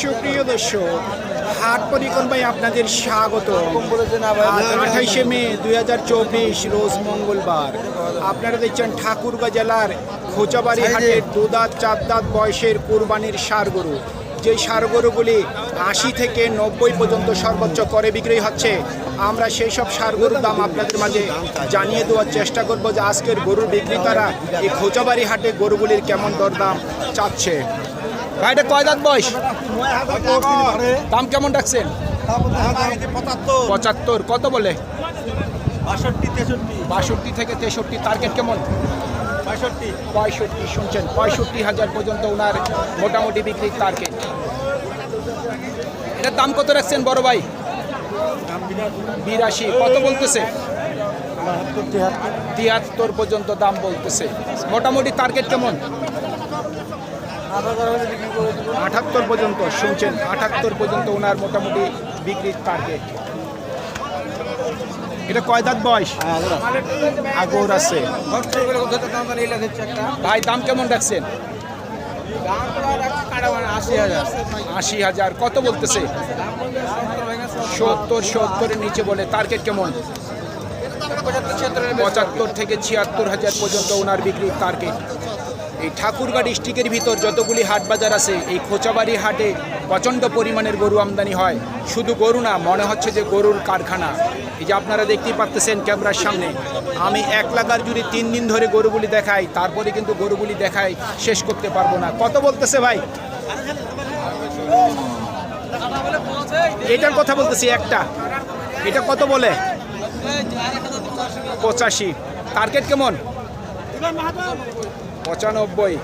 সুপ্রিয় দর্শক হাট পরিক্রমায় আপনাদের স্বাগত। আঠাইশে মে দু হাজার চব্বিশ রোজ মঙ্গলবার। আপনারা দেখছেন ঠাকুরগাঁ জেলার খোঁচাবাড়ি হাটের দুদাঁত চার দাঁত বয়সের কুরবানির সার গরু যে সার গরুগুলি আশি থেকে নব্বই পর্যন্ত সর্বোচ্চ করে বিক্রি হচ্ছে আমরা সেই সব সার গরুর দাম আপনাদের মাঝে জানিয়ে দেওয়ার চেষ্টা করব যে আজকের গরুর বিক্রেতারা এই খোঁচাবাড়ি হাটে গরুগুলির কেমন দরদাম চাচ্ছে। ভাইটা কয় বয়স? দাম কেমন রাখছেন? পঁচাত্তর। কত বলে? বাষট্টি থেকে তেষট্টি। টার্গেট কেমন? বাষট্টি পঁয়ষট্টি। শুনছেন, পঁয়ষট্টি হাজার পর্যন্ত ওনার মোটামুটি বিক্রির টার্গেট এটার দাম কত রাখছেন বড় ভাই? বিরাশি। কত বলতেছে? তিয়াত্তর পর্যন্ত দাম বলতেছে। মোটামুটি টার্গেট কেমন? আটাত্তর পর্যন্ত শুনছেন আটাত্তর পর্যন্ত ওনার মোটামুটি বিক্রির টার্গেট এটা কয় দাঁত বয়স? আগর আছে। ভাই, দাম কেমন রাখছেন? আশি হাজার আশি হাজার কত বলতেছে? সত্তর, সত্তরের নিচে বলে টার্গেট কেমন? পঁচাত্তর থেকে ছিয়াত্তর হাজার পর্যন্ত ওনার বিক্রির টার্গেট এই ঠাকুরগাঁ ডিস্ট্রিক্টের ভিতর যতগুলি হাট বাজার আছে, এই খোঁচাবাড়ি হাটে প্রচণ্ড পরিমাণের গরু আমদানি হয়। শুধু গরু না, মনে হচ্ছে যে গরুর কারখানা। এই যে আপনারা দেখতেই পাচ্তেছেন ক্যামেরার সামনে, আমি এক লাগার জুড়ে তিন দিন ধরে গরুগুলি দেখাই, তারপরে কিন্তু গরুগুলি দেখাই, শেষ করতে পারব না। কত বলতেছে ভাই? এটার কথা বলতেছি একটা। এটা কত বলে? পঁচাশি। টার্গেট কেমন? পঁচানব্বই,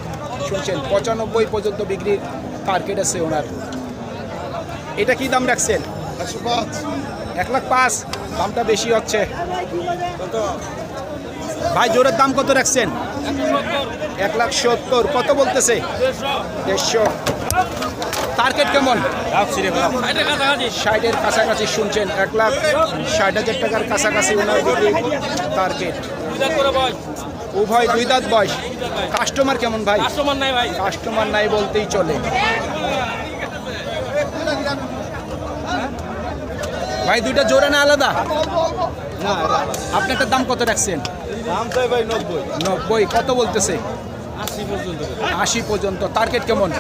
শুনছেন, পঁচানব্বই পর্যন্ত বিক্রির টার্গেট আছে ওনার। এটা কি দাম রাখছেন? এক লাখ পাঁচ, দামটা বেশি হচ্ছে। ভাই, জোরের দাম কত রাখছেন? এক লাখ সত্তর, কত বলতেছে? দেড়শো। টার্গেট কেমন? ষাটের কাছাকাছি শুনছেন, এক লাখ ষাট হাজার টাকার কাছাকাছি ওনার টার্গেট উভয় দুই দাঁত বয়স। কাস্টমার কেমন ভাই? কাস্টমার নাই ভাই। কাস্টমার নাই বলতেই চলে। ভাই দুইটা জোরে না আলাদা? আপনারটার দাম কত রাখছেন? দাম চাই ভাই নব্বই। নব্বই। কত বলতেছে? আশি পর্যন্ত। টার্গেট কেমন?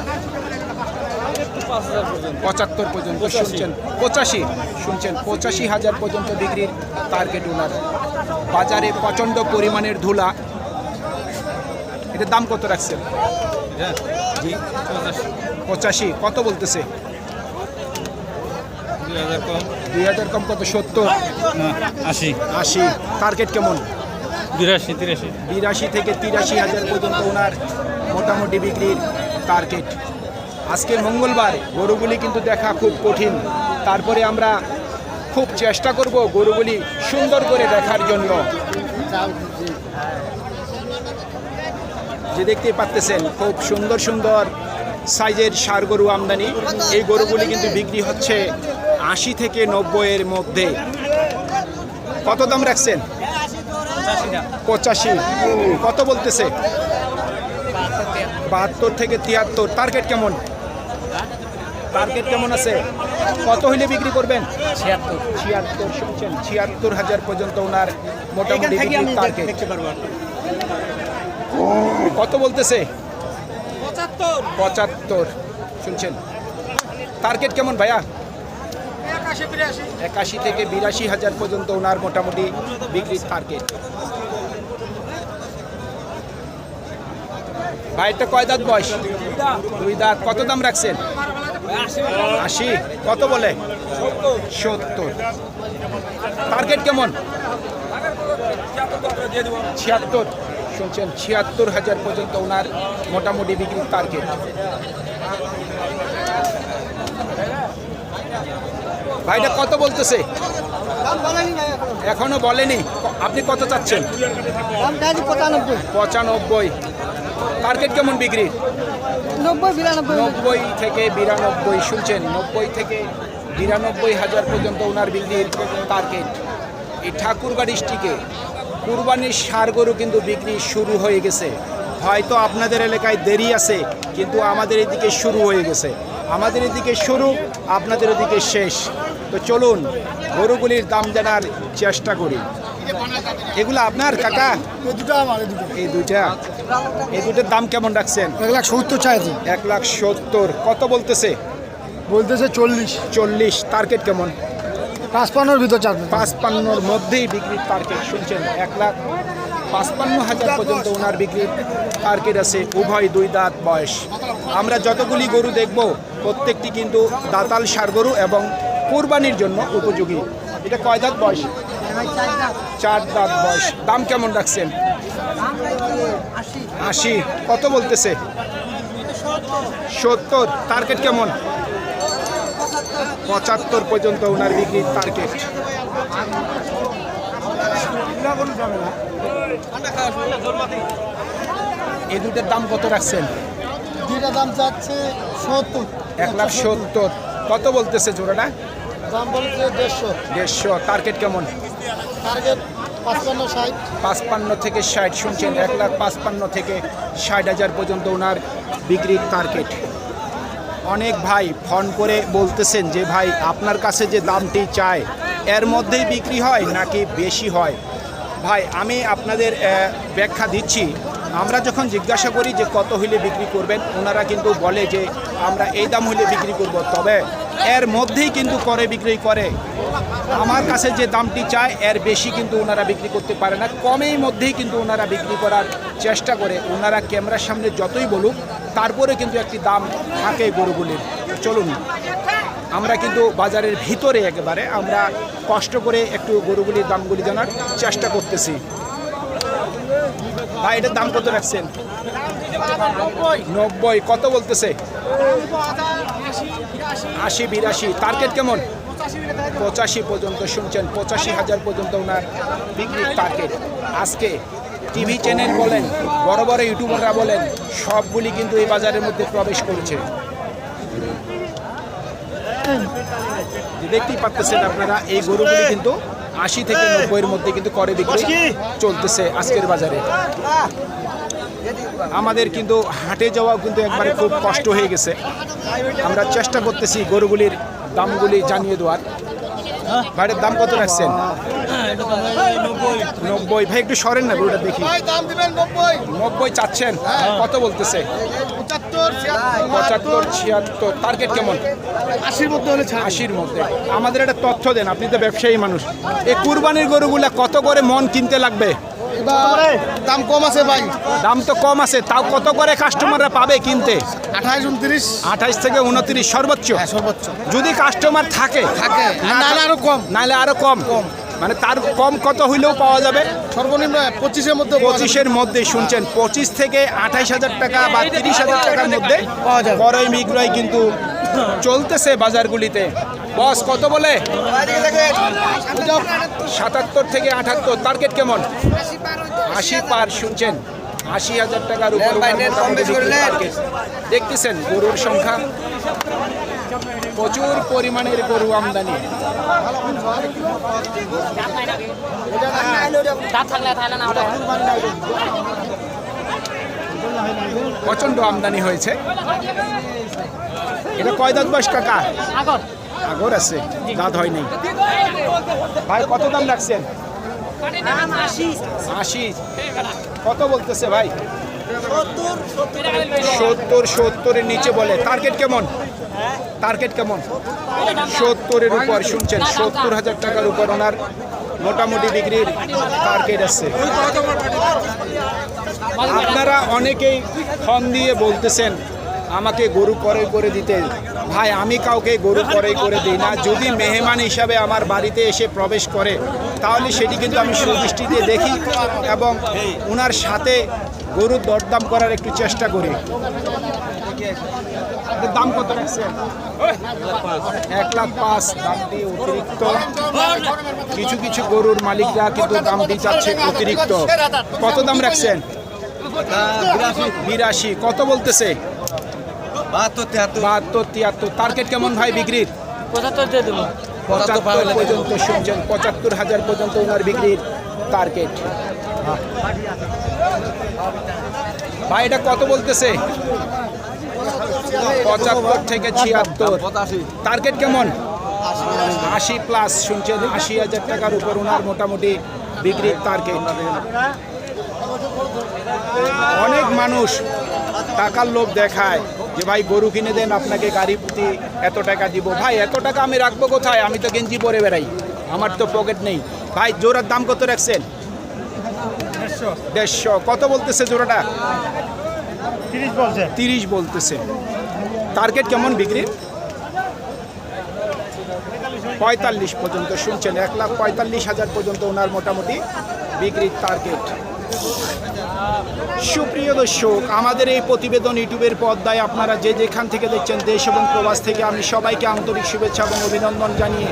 পঁচাত্তর পর্যন্ত। শুনছেন? পঁচাশি। শুনছেন? পঁচাশি হাজার পর্যন্ত বিক্রির টার্গেট ওনার বাজারে প্রচণ্ড পরিমাণের ধুলা। এটার দাম কত রাখছেন? জি পঁচাশি। কত বলতেছে? দুই হাজার কম। কত? সত্তর? আশি। আশি। টার্গেট কেমন? বিরাশি তিরাশি। বিরাশি থেকে তিরাশি হাজার পর্যন্ত ওনার মোটামুটি বিক্রির টার্গেট আজকে মঙ্গলবার গরুগুলি কিন্তু দেখা খুব কঠিন। তারপরে আমরা খুব চেষ্টা করব গরুগুলি সুন্দর করে দেখার জন্য। যে দেখতে পাচ্তেছেন খুব সুন্দর সুন্দর সাইজের সার গরু আমদানি। এই গরুগুলি কিন্তু বিক্রি হচ্ছে আশি থেকে নব্বইয়ের মধ্যে। কত দাম রাখছেন? পঁচাশি। কত বলতেছে? বাহাত্তর থেকে তিয়াত্তর। টার্গেট কেমন? টার্গেট কেমন আছে? কত হইলে বিক্রি করবেন? ছিয়াত্তর। ছিয়াত্তর শুনছেন ছিয়াত্তর হাজার পর্যন্ত ওনার মোটামুটি টার্গেট কত বলতেছে? পঁচাত্তর। পঁচাত্তর। শুনছেন? টার্গেট কেমন ভাইয়া? একাশি থেকে বিরাশি হাজার পর্যন্ত ওনার মোটামুটি বিক্রির টার্গেট ভাইটা কয় দাঁত বয়স? দুই দাঁত। কত দাম রাখছেন? আশি। কত বলে? সত্তর। টার্গেট কেমন? ছিয়াত্তর। শুনছেন ছিয়াত্তর হাজার পর্যন্ত ওনার মোটামুটি বিক্রির টার্গেট ভাইটা কত বলতেছে? এখনও বলেনি। আপনি কত চাচ্ছেন? পঁচানব্বই। টার্গেট কেমন বিক্রি নব্বই নব্বই থেকে বিরানব্বই শুনছেন নব্বই থেকে বিরানব্বই হাজার পর্যন্ত ওনার বিক্রির টার্গেট এই ঠাকুরগাঁ ডিস্ট্রিক্টে কুরবানির সার গরু কিন্তু বিক্রি শুরু হয়ে গেছে। হয়তো আপনাদের এলাকায় দেরি আছে কিন্তু আমাদের এদিকে শুরু হয়ে গেছে। আমাদের এদিকে শুরু আপনাদের এদিকে শেষ। তো চলুন গরুগুলির দাম জানার চেষ্টা করি। এগুলো আপনার কাকা? এই দুটো দুইটা? এই দুটোর দাম কেমন রাখছেন? এক লাখ সত্তর চাইছি। এক লাখ সত্তর। কত বলতেছে? বলতেছে চল্লিশ। চল্লিশ। টার্গেট কেমন? পাঁচপান্নর ভিতর চাপবে পাঁচপান্নর মধ্যেই বিক্রির টার্গেট শুনছেন? এক লাখ পাঁচপান্ন হাজার পর্যন্ত ওনার বিক্রির টার্গেট আছে। উভয় দুই দাঁত বয়স। আমরা যতগুলি গরু দেখব, প্রত্যেকটি কিন্তু দাতাল সার গরু এবং কোরবানির জন্য উপযোগী। এটা কয় দাঁত বয়স? চার দাঁত বয়স। দাম কেমন রাখছেন? আশি। কত বলতেছে? সত্তর। টার্গেট কেমন? পঁচাত্তর পর্যন্ত ওনার বিক্রির টার্গেট এই দুটোর দাম কত রাখছেন? দুইটা দাম যাচ্ছে সত্তর। এক লাখ সত্তর। কত বলতেছে জোড়াটা? দাম বলছে দেড়শো। দেড়শো। টার্গেট কেমন? টার্গেট পাঁচপান্ন ষাট। পাঁচপান্ন থেকে ষাট শুনছেন এক লাখ পাঁচপান্ন থেকে ষাট হাজার পর্যন্ত ওনার বিক্রির টার্গেট অনেক ভাই ফোন করে বলতেছেন যে, ভাই, আপনার কাছে যে দামটি চায় এর মধ্যেই বিক্রি হয় নাকি বেশি হয়? ভাই, আমি আপনাদের ব্যাখ্যা দিচ্ছি। আমরা যখন জিজ্ঞাসা করি যে, কত হইলে বিক্রি করবেন? ওনারা কিন্তু বলে যে, আমরা এই দাম হইলে বিক্রি করব। তবে এর মধ্যেই কিন্তু করে বিক্রি করে। আমার কাছে যে দামটি চায় এর বেশি কিন্তু ওনারা বিক্রি করতে পারে না। কমের মধ্যেই কিন্তু ওনারা বিক্রি করার চেষ্টা করে। ওনারা ক্যামেরার সামনে যতই বলুক তারপরে কিন্তু একটি দাম থাকে গরুগুলির। চলুন, আমরা কিন্তু বাজারের ভিতরে একেবারে, আমরা কষ্ট করে একটু গরুগুলির দামগুলি জানার চেষ্টা করতেছি। ভাই, এটার দাম কত রাখছেন? নব্বই। কত বলতেছে? আশি, বিরাশি। টার্গেট কেমন? পঁচাশি পর্যন্ত শুনছেন, পঁচাশি হাজার পর্যন্ত ওনার বিক্রির টার্গেট আজকে টিভি চ্যানেল বলেন বড় বড় ইউটিউবাররা বলেন সবগুলি কিন্তু এই বাজারের মধ্যে প্রবেশ করেছে। দেখতেই পাচ্ছেন আপনারা এই গরুগুলি কিন্তু আশি থেকে নব্বইয়ের মধ্যে কিন্তু করে বিক্রি চলতেছে আজকের বাজারে। আমাদের কিন্তু হাটে যাওয়া কিন্তু একবারে খুব কষ্ট হয়ে গেছে। আমরা চেষ্টা করতেছি গরুগুলির দামগুলি জানিয়ে দেওয়ার। ভাইয়ের দাম কত রাখছেন? নব্বই। ভাই একটু সরেন না গরুটা দেখি। নব্বই। চাচ্ছেন। কত বলতেছে? পঁচাত্তর ছিয়াত্তর। টার্গেট কেমন? আশির মধ্যে হলে আশির মধ্যে। আমাদের একটা তথ্য দেন আপনি তো ব্যবসায়ী মানুষ। এই কুরবানির গরুগুলা কত করে মন কিনতে লাগবে? দাম কম আছে ভাই। দাম তো কম আছে তাও কত করে কাস্টমাররা পাবে কিনতে? আঠাইশ উনত্রিশ। আঠাইশ থেকে উনত্রিশ সর্বোচ্চ। সর্বোচ্চ। যদি কাস্টমার থাকে থাকে নাহলে আরও কম। নাহলে আরও কম। কম। মানে তার কম কত হইলেও পাওয়া যাবে? সর্বনিম্ন পঁচিশের মধ্যে পঁচিশের মধ্যে শুনছেন পঁচিশ থেকে আঠাইশ হাজার টাকা বা তিরিশ হাজার টাকার মধ্যে পাওয়া যাবে। করই বিক্রয় কিন্তু চলতেছে বাজারগুলিতে। বস কত বলে? সাতাত্তর থেকে আঠাত্তর টার্গেট কেমন? আশি পার শুনছেন। আশি হাজার টাকার উপর। দেখতেছেন গরুর সংখ্যা। প্রচুর পরিমাণের গরু আমদানি। প্রচণ্ড আমদানি হয়েছে। এটা কয় দাঁত বয়স, কাকা? আগর আছে, দাঁত হয়নি ভাই, কত দাম রাখছেন? আশি। কত বলতেছে ভাই? সত্তর সত্তরের নিচে বলে। টার্গেট কেমন? টার্গেট কেমন? সত্তরের উপর শুনছেন? সত্তর হাজার টাকার উপর ওনার মোটামুটি ডিগ্রির টার্গেট আছে। আপনারা অনেকেই ফোন দিয়ে বলতেছেন আমাকে গরু করে করে দিতে। ভাই আমি কাউকে গরু করে করে দিই না। যদি মেহমান হিসাবে আমার বাড়িতে এসে প্রবেশ করে তাহলে সেটি কিন্তু আমি সুদৃষ্টিতে দেখি এবং ওনার সাথে গরুর দরদাম করার একটু চেষ্টা করি। দাম কত রাখছেন এক লাখ পাঁচ। দামটি অতিরিক্ত। কিছু কিছু গরুর মালিকরা কিন্তু দামটি চাচ্ছে অতিরিক্ত। কত দাম রাখছেন? বিরাশি। কত বলতেছে? বাহাত্তর তিয়াত্তর। বাহাত্তর তিয়াত্তর। টার্গেট কেমন ভাই বিক্রির? পঁচাত্তর দিয়ে দেবো। পঁচাত্তর পর্যন্ত শুনছেন পঁচাত্তর হাজার পর্যন্ত ওনার বিক্রির টার্গেট ভাই, এটা কত বলতেছে? পঁচাত্তর থেকে ছিয়াত্তর। টার্গেট কেমন? আশি প্লাস শুনছেন? আশি হাজার টাকার উপর ওনার মোটামুটি বিক্রির টার্গেট অনেক মানুষ টাকার লোভ দেখায় যে, ভাই, গরু কিনে দেন, আপনাকে গাড়ি প্রতি এত টাকা দিব। ভাই, এত টাকা আমি রাখব কোথায়? আমি তো গেঞ্জি পরে বেড়াই। আমার তো পকেট নেই। ভাই জোরার দাম কত রাখছেন? দেড়শো। কত বলতেছে জোড়াটা? তিরিশ বলছে। তিরিশ বলতেছে। টার্গেট কেমন বিক্রির পঁয়তাল্লিশ পর্যন্ত শুনছেন। এক লাখ পঁয়তাল্লিশ হাজার পর্যন্ত ওনার মোটামুটি বিক্রির টার্গেট সুপ্রিয় দর্শক আমাদের এই প্রতিবেদন ইউটিউবের পর্দায় আপনারা যে যেখান থেকে দেখছেন দেশ এবং প্রবাস থেকে আমি সবাইকে আন্তরিক শুভেচ্ছা এবং অভিনন্দন জানিয়ে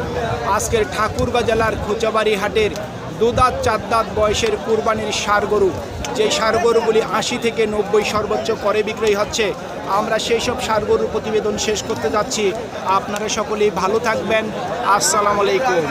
আজকের ঠাকুরগাঁ জেলার খোঁচাবাড়ি হাটের দুদাঁত চার দাঁত বয়সের কুরবানির সার গরু যে সার গরুগুলি আশি থেকে নব্বই সর্বোচ্চ করে বিক্রয় হচ্ছে, আমরা সেই সব সার গরুর প্রতিবেদন শেষ করতে যাচ্ছি। আপনারা সকলেই ভালো থাকবেন। আসসালামু আলাইকুম।